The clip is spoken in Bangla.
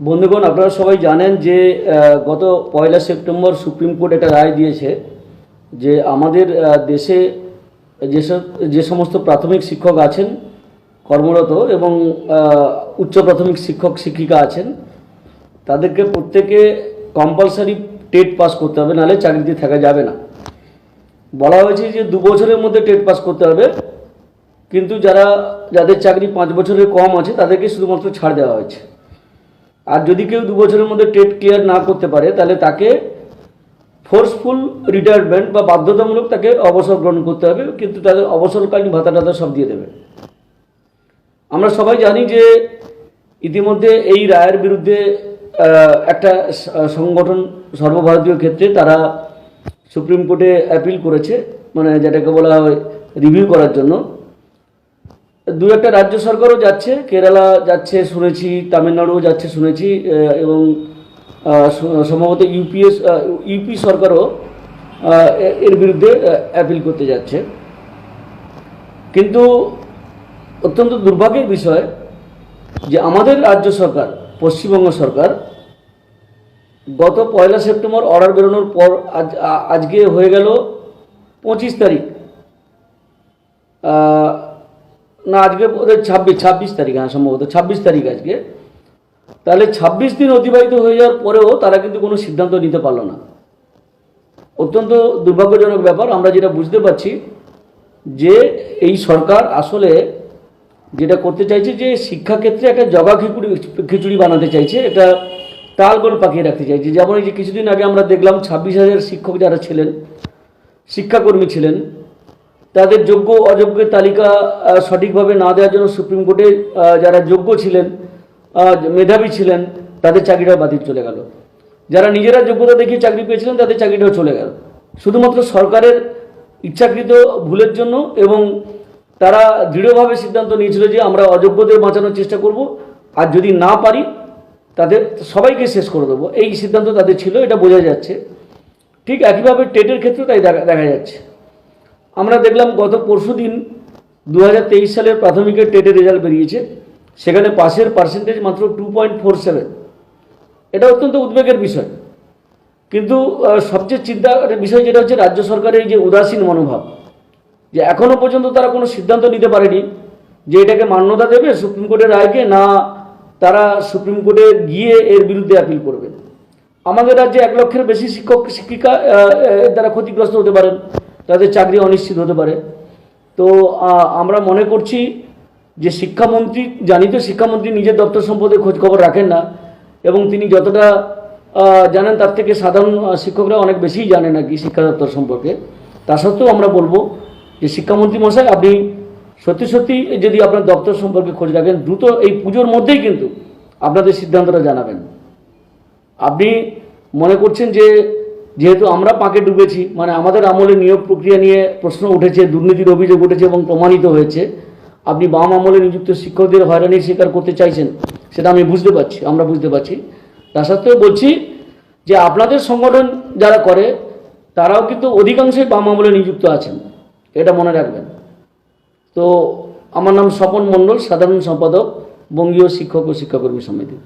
বন্ধুগণ, আপনারা সবাই জানেন যে গত পয়লা সেপ্টেম্বর সুপ্রিম কোর্ট একটা রায় দিয়েছে যে আমাদের দেশে যেসব যে সমস্ত প্রাথমিক শিক্ষক আছেন, কর্মরত এবং উচ্চ প্রাথমিক শিক্ষক শিক্ষিকা আছেন, তাদেরকে প্রত্যেকে কম্পালসারি টেট পাস করতে হবে, নাহলে চাকরিতে থাকা যাবে না। বলা হয়েছে যে দু বছরের মধ্যে টেট পাস করতে হবে, কিন্তু যারা, যাদের চাকরি পাঁচ বছরের কম আছে, তাদেরকে শুধুমাত্র ছাড় দেওয়া হয়েছে। আর যদি কেউ দু বছরের মধ্যে টেট ক্লিয়ার না করতে পারে, তাহলে তাকে ফোর্সফুল রিটায়ারমেন্ট বা বাধ্যতামূলক তাকে অবসর গ্রহণ করতে হবে, কিন্তু তাদের অবসরকালীন ভাতা টাতা সব দিয়ে দেবে। আমরা সবাই জানি যে ইতিমধ্যে এই রায়ের বিরুদ্ধে একটা সংগঠন সর্বভারতীয় ক্ষেত্রে তারা সুপ্রিম কোর্টে অ্যাপিল করেছে মানে যেটাকে বলা হয় রিভিউ করার জন্য। দু একটা রাজ্য সরকারও যাচ্ছে, কেরালা যাচ্ছে, শুনেছি, তামিলনাড়ুও যাচ্ছে, শুনেছি এবং সম্ভবত ইউপিএস ইউপি সরকারও এর বিরুদ্ধে অ্যাপিল করতে যাচ্ছে। কিন্তু অত্যন্ত দুর্ভাগ্যের বিষয় যে আমাদের রাজ্য সরকার, পশ্চিমবঙ্গ সরকার, গত পয়লা সেপ্টেম্বর অর্ডার বেরোনোর পর আজ আজকে হয়ে গেল পঁচিশ তারিখ। না, আজকে ওদের ছাব্বিশ ছাব্বিশ তারিখ হ্যাঁ সম্ভবত ছাব্বিশ তারিখ আজকে। তাহলে ছাব্বিশ দিন অতিবাহিত হয়ে যাওয়ার পরেও তারা কিন্তু কোনো সিদ্ধান্ত নিতে পারল না। অত্যন্ত দুর্ভাগ্যজনক ব্যাপার, আমরা যেটা বুঝতে পারছি যে এই সরকার আসলে যেটা করতে চাইছে যে শিক্ষাক্ষেত্রে একটা জগা খিচুড়ি খিচুড়ি বানাতে চাইছে এটা তালগোল পাকিয়ে রাখতে চাইছে। যেমন এই যে কিছুদিন আগে আমরা দেখলাম ছাব্বিশ হাজার শিক্ষক যারা ছিলেন, শিক্ষাকর্মী ছিলেন তাদের যোগ্য অযোগ্যের তালিকা সঠিকভাবে না দেওয়ার জন্য সুপ্রিম কোর্টে যারা যোগ্য ছিলেন মেধাবী ছিলেন, তাদের চাকরিটা বাতিল চলে গেল। যারা নিজেরা যোগ্যতা দেখিয়ে চাকরি পেয়েছিলেন, তাদের চাকরিটাও চলে গেল। শুধুমাত্র সরকারের ইচ্ছাকৃত ভুলের জন্য এবং তারা দৃঢ়ভাবে সিদ্ধান্ত নিয়েছিল যে আমরা অযোগ্যদের বাঁচানোর চেষ্টা করব, আর যদি না পারি, তাদের সবাইকে শেষ করে দেবো। এই সিদ্ধান্ত তাদের ছিল, এটা বোঝা যাচ্ছে। ঠিক একইভাবে টেটের ক্ষেত্রেও তাই দেখা দেখা যাচ্ছে। আমরা দেখলাম গত পরশু দিন দু হাজার তেইশ সালের প্রাথমিকের টেটের রেজাল্ট বেরিয়েছে। সেখানে পাশের পার্সেন্টেজ মাত্র টু পয়েন্ট ফোর সেভেন এটা অত্যন্ত উদ্বেগের বিষয়। কিন্তু সবচেয়ে চিন্তার বিষয় যেটা হচ্ছে রাজ্য সরকারের যে উদাসীন মনোভাব, যে এখনও পর্যন্ত তারা কোনো সিদ্ধান্ত নিতে পারেনি যে এটাকে মান্যতা দেবে সুপ্রিম কোর্টের রায়কে, না তারা সুপ্রিম কোর্টে গিয়ে এর বিরুদ্ধে অ্যাপিল করবে। আমাদের রাজ্যে এক লক্ষের বেশি শিক্ষক, শিক্ষিকা দ্বারা ক্ষতিগ্রস্ত হতে পারেন। তাদের চাকরি অনিশ্চিত হতে পারে। তো আমরা মনে করছি যে শিক্ষামন্ত্রী জানি তো শিক্ষামন্ত্রী নিজের দপ্তর সম্পদে খোঁজ খবর রাখেন না এবং তিনি যতটা জানেন তার থেকে সাধারণ শিক্ষকরা অনেক বেশিই জানেন আর কি শিক্ষা দপ্তর সম্পর্কে। তা সত্ত্বেও আমরা বলব যে শিক্ষামন্ত্রী মশাই, আপনি সত্যি সত্যি যদি আপনার দপ্তর সম্পর্কে খোঁজ রাখেন, দ্রুত এই পুজোর মধ্যেই কিন্তু আপনাদের সিদ্ধান্তটা জানাবেন। আপনি মনে করছেন যে যেহেতু আমরা পাকে ডুবেছি মানে আমাদের আমলে নিয়োগ প্রক্রিয়া নিয়ে প্রশ্ন উঠেছে, দুর্নীতির অভিযোগ উঠেছে এবং প্রমাণিত হয়েছে, আপনি বাম আমলে নিযুক্ত শিক্ষকদের হয়রানির স্বীকার করতে চাইছেন, সেটা আমি বুঝতে পারছি, আমরা বুঝতে পারছি। তা সত্ত্বেও বলছি যে আপনাদের সংগঠন যারা করে, তারাও কিন্তু অধিকাংশই বাম আমলে নিযুক্ত আছেন, এটা মনে রাখবেন। তো আমার নাম স্বপন মণ্ডল, সাধারণ সম্পাদক, বঙ্গীয় শিক্ষক ও শিক্ষাকর্মী সমিতি।